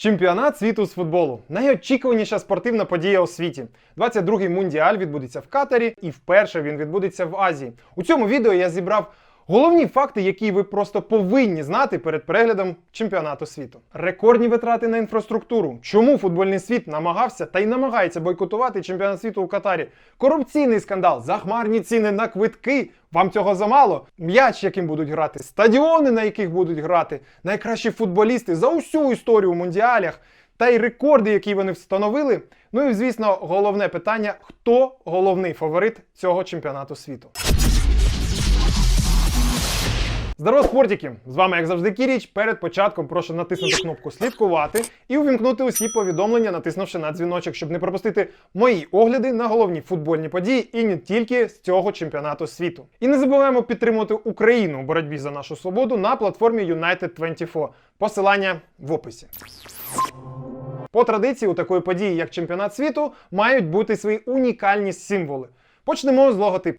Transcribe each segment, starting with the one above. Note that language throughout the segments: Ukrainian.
Чемпіонат світу з футболу найочікуваніша спортивна подія у світі. 22-й мундіаль відбудеться в Катарі, і вперше він відбудеться в Азії. У цьому відео я зібрав головні факти, які ви просто повинні знати перед переглядом чемпіонату світу. Рекордні витрати на інфраструктуру. Чому футбольний світ намагався та й намагається бойкотувати чемпіонат світу у Катарі? Корупційний скандал, захмарні ціни на квитки. Вам цього замало? М'яч, яким будуть грати, стадіони, на яких будуть грати, найкращі футболісти за усю історію у мундіалях, та й рекорди, які вони встановили. Ну і звісно, головне питання: хто головний фаворит цього чемпіонату світу? Здорово, спортики! З вами, як завжди, Кіріч. Перед початком прошу натиснути кнопку слідкувати і увімкнути усі повідомлення, натиснувши на дзвіночок, щоб не пропустити мої огляди на головні футбольні події і не тільки з цього чемпіонату світу. І не забуваємо підтримувати Україну у боротьбі за нашу свободу на платформі United24. Посилання в описі. По традиції у такої події, як чемпіонат світу, мають бути свої унікальні символи. Почнемо з логотипу.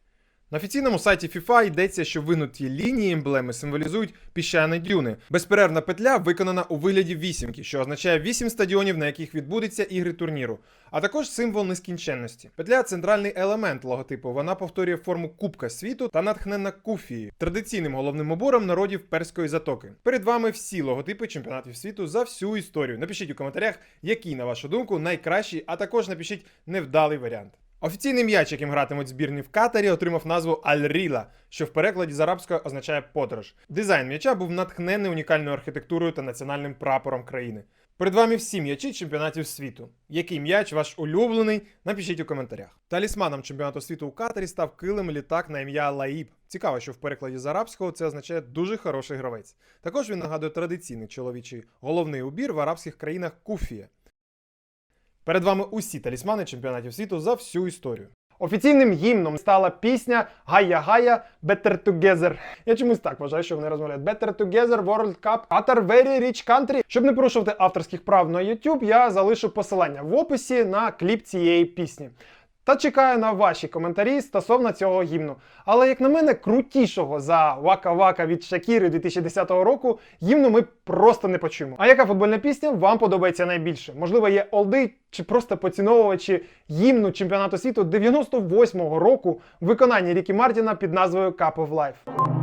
На офіційному сайті FIFA йдеться, що винуті лінії емблеми символізують піщані дюни. Безперервна петля виконана у вигляді вісімки, що означає вісім стадіонів, на яких відбудеться ігри турніру, а також символ нескінченності. Петля центральний елемент логотипу. Вона повторює форму Кубка світу та натхнена куфії, традиційним головним убором народів перської затоки. Перед вами всі логотипи чемпіонатів світу за всю історію. Напишіть у коментарях, який, на вашу думку, найкращий, а також напишіть невдалий варіант. Офіційний м'яч, яким гратимуть збірні в Катарі, отримав назву Аль-Ріла, що в перекладі з арабської означає подорож. Дизайн м'яча був натхнений унікальною архітектурою та національним прапором країни. Перед вами всі м'ячі чемпіонатів світу. Який м'яч ваш улюблений? Напишіть у коментарях. Талісманом чемпіонату світу у Катарі став килим літак на ім'я Лаїб. Цікаво, що в перекладі з арабського це означає дуже хороший гравець. Також він нагадує традиційний чоловічий головний убір в арабських країнах куфія. Перед вами усі талісмани чемпіонатів світу за всю історію. Офіційним гімном стала пісня Гая Гая Better Together. Я чомусь так вважаю, що вони розмовляють Better Together World Cup Qatar Very Rich Country. Щоб не порушувати авторських прав на YouTube, я залишу посилання в описі на кліп цієї пісні. Та чекаю на ваші коментарі стосовно цього гімну. Але, як на мене, крутішого за Вака Вака від Шакіри 2010 року гімну ми просто не почуємо. А яка футбольна пісня вам подобається найбільше? Можливо, є олди чи просто поціновувачі гімну чемпіонату світу 98-го року в виконанні Рікі Мартіна під назвою Cup of Life.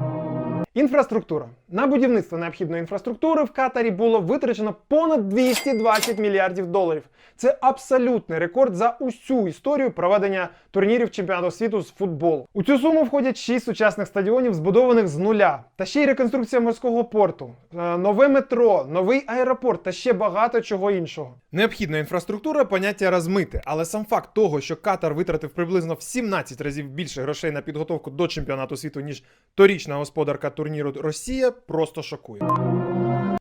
Інфраструктура. На будівництво необхідної інфраструктури в Катарі було витрачено понад 220 мільярдів доларів. Це абсолютний рекорд за усю історію проведення турнірів чемпіонату світу з футболу. У цю суму входять 6 сучасних стадіонів, збудованих з нуля, та ще й реконструкція морського порту, е, нове метро, новий аеропорт та ще багато чого іншого. Необхідна інфраструктура поняття розмите, але сам факт того, що Катар витратив приблизно в 17 разів більше грошей на підготовку до чемпіонату світу, ніж торічна господарка турніру Росія, просто шокує.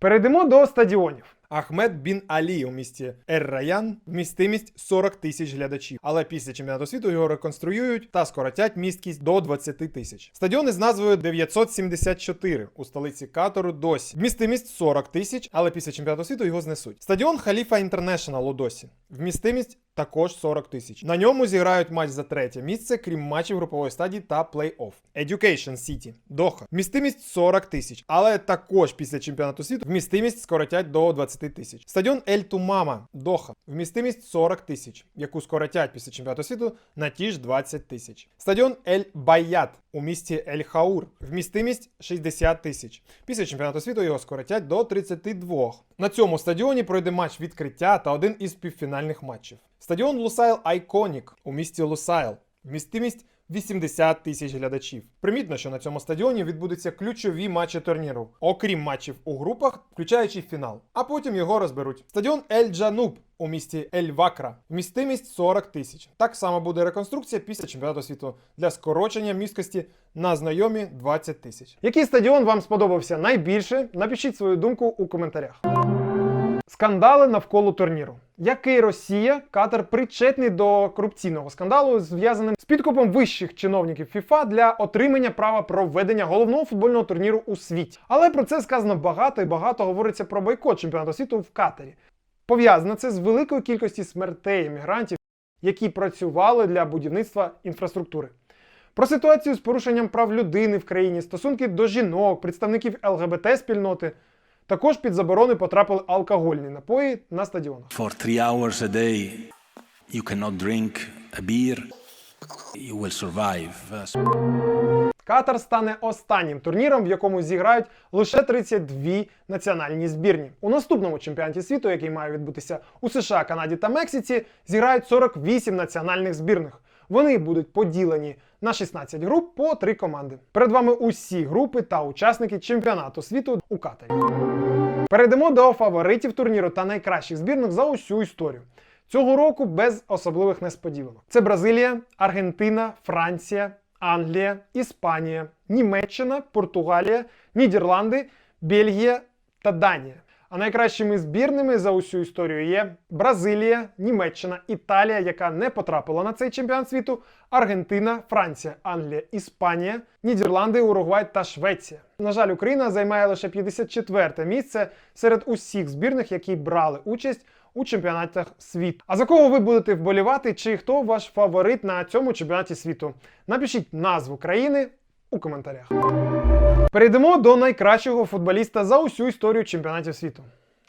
Перейдемо до стадіонів. Ахмед Бін Алі у місті Ер-Раян вмістимість 40 тисяч глядачів. Але після чемпіонату світу його реконструюють та скоротять місткість до 20 тисяч. Стадіон із назвою 974 у столиці Катару досі. Вмістимість 40 тисяч, але після чемпіонату світу його знесуть. Стадіон Халіфа Інтернешнал у досі. Вмістимість також 40 тисяч. На ньому зіграють матч за третє місце, крім матчів групової стадії та плей-офф. Education City, Доха. Вмістимість 40 тисяч. Але також після чемпіонату світу вмістимість скоротять до 20 тисяч. Стадіон Ель Тумама, Доха. Вмістимість 40 тисяч, яку скоротять після чемпіонату світу на ті ж 20 тисяч. Стадіон Ель Байят у місті Ель Хаур. Вмістимість 60 тисяч. Після чемпіонату світу його скоротять до 32. На цьому стадіоні пройде матч відкриття та один із півфінальних матчів. Стадіон Лусайл Айконік у місті Лусайл. Вмістимість 80 тисяч глядачів. Примітно, що на цьому стадіоні відбудуться ключові матчі турніру, окрім матчів у групах, включаючи фінал. А потім його розберуть. Стадіон Ель Джануб у місті Ель Вакра. Вмістимість 40 тисяч. Так само буде реконструкція після чемпіонату світу для скорочення місткості на знайомі 20 тисяч. Який стадіон вам сподобався найбільше? Напишіть свою думку у коментарях. Скандали навколо турніру. Який Росія, Катар причетний до корупційного скандалу, зв'язаним з підкупом вищих чиновників ФІФА для отримання права проведення головного футбольного турніру у світі. Але про це сказано багато і багато говориться про бойкот чемпіонату світу в Катарі. Пов'язано це з великою кількістю смертей емігрантів, які працювали для будівництва інфраструктури. Про ситуацію з порушенням прав людини в країні, стосунки до жінок, представників ЛГБТ спільноти Також під заборони потрапили алкогольні напої на стадіонах. For three hours a day, you cannot drink a beer. You will survive. Катар стане останнім турніром, в якому зіграють лише 32 національні збірні. У наступному чемпіонаті світу, який має відбутися у США, Канаді та Мексиці, зіграють 48 національних збірних. Вони будуть поділені на 16 груп по 3 команди. Перед вами усі групи та учасники чемпіонату світу у Катарі. Перейдемо до фаворитів турніру та найкращих збірних за усю історію. Цього року без особливих несподіванок. Це Бразилія, Аргентина, Франція, Англія, Іспанія, Німеччина, Португалія, Нідерланди, Бельгія та Данія. А найкращими збірними за усю історію є Бразилія, Німеччина, Італія, яка не потрапила на цей чемпіонат світу, Аргентина, Франція, Англія, Іспанія, Нідерланди, Уругвай та Швеція. На жаль, Україна займає лише 54 місце серед усіх збірних, які брали участь у чемпіонатах світу. А за кого ви будете вболівати, чи хто ваш фаворит на цьому чемпіонаті світу? Напишіть назву країни у коментарях. Перейдемо до найкращого футболіста за усю історію чемпіонатів світу.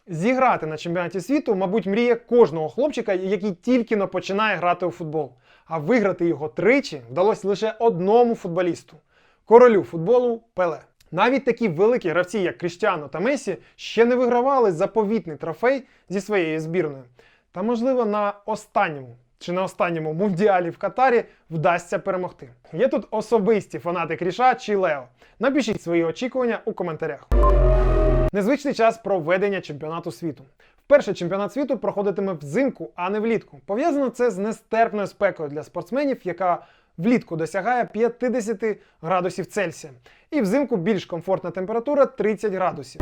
Зіграти на чемпіонаті світу, мабуть, мріє кожного хлопчика, який тільки но починає грати у футбол. А виграти його тричі вдалося лише одному футболісту королю футболу Пеле. Навіть такі великі гравці, як Кріштіано та Месі, ще не вигравали заповітний трофей зі своєю збірною. Та, можливо, на останньому чи на останньому мундіалі в Катарі вдасться перемогти. Є тут особисті фанати Кріша чи Лео. Напишіть свої очікування у коментарях. Незвичний час проведення чемпіонату світу. Вперше чемпіонат світу проходитиме взимку, а не влітку. Пов'язано це з нестерпною спекою для спортсменів, яка влітку досягає 50 градусів Цельсія. І взимку більш комфортна температура 30 градусів.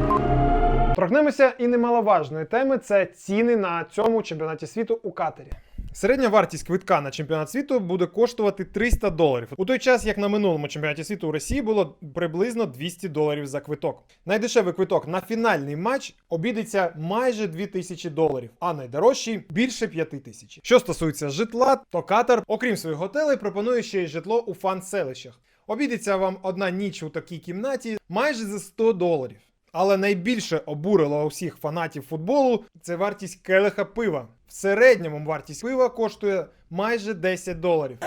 Торкнемося і немаловажної теми це ціни на цьому чемпіонаті світу у Катері. Середня вартість квитка на чемпіонат світу буде коштувати 300 доларів. У той час, як на минулому чемпіонаті світу у Росії було приблизно 200 доларів за квиток. Найдешевий квиток на фінальний матч обійдеться майже 2000 доларів, а найдорожчий більше 5000. Що стосується житла, то Катар, окрім своїх готелей, пропонує ще й житло у фан-селищах. Обійдеться вам одна ніч у такій кімнаті майже за 100 доларів. Але найбільше обурило усіх фанатів футболу це вартість келиха пива. В середньому вартість пива коштує майже 10 доларів.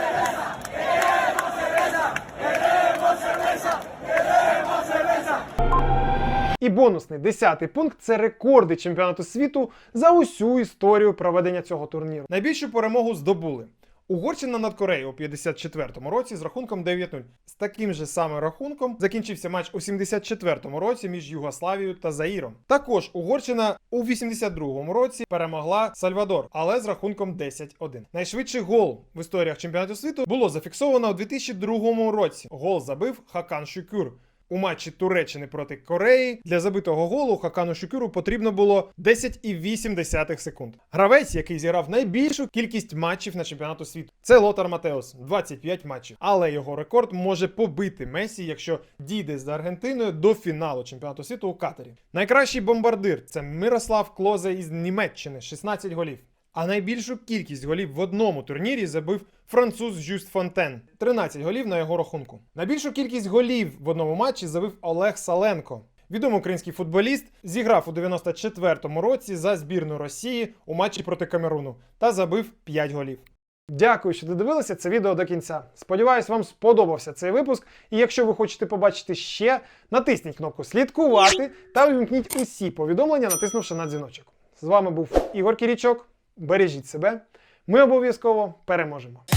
І бонусний десятий пункт це рекорди чемпіонату світу за усю історію проведення цього турніру. Найбільшу перемогу здобули. Угорщина над Кореєю у 54-му році з рахунком 9-0. З таким же самим рахунком закінчився матч у 74-му році між Югославією та Заїром. Також Угорщина у 82-му році перемогла Сальвадор, але з рахунком 10-1. Найшвидший гол в історіях чемпіонату світу було зафіксовано у 2002 році. Гол забив Хакан Шюкюр. У матчі Туреччини проти Кореї для забитого голу Хакану Шукюру потрібно було 10,8 секунд. Гравець, який зіграв найбільшу кількість матчів на чемпіонату світу, це Лотар Матеос 25 матчів. Але його рекорд може побити Месі, якщо дійде з Аргентиною до фіналу чемпіонату світу у Катарі. Найкращий бомбардир це Мирослав Клозе із Німеччини 16 голів. А найбільшу кількість голів в одному турнірі забив француз Жюст Фонтен 13 голів на його рахунку. Найбільшу кількість голів в одному матчі забив Олег Саленко. Відомий український футболіст зіграв у 94-му році за збірну Росії у матчі проти Камеруну та забив 5 голів. Дякую, що додивилися це відео до кінця. Сподіваюсь, вам сподобався цей випуск. І якщо ви хочете побачити ще, натисніть кнопку слідкувати та увімкніть усі повідомлення, натиснувши на дзвіночок. З вами був Ігор Кірічок. Бережіть себе. Ми обов'язково переможемо.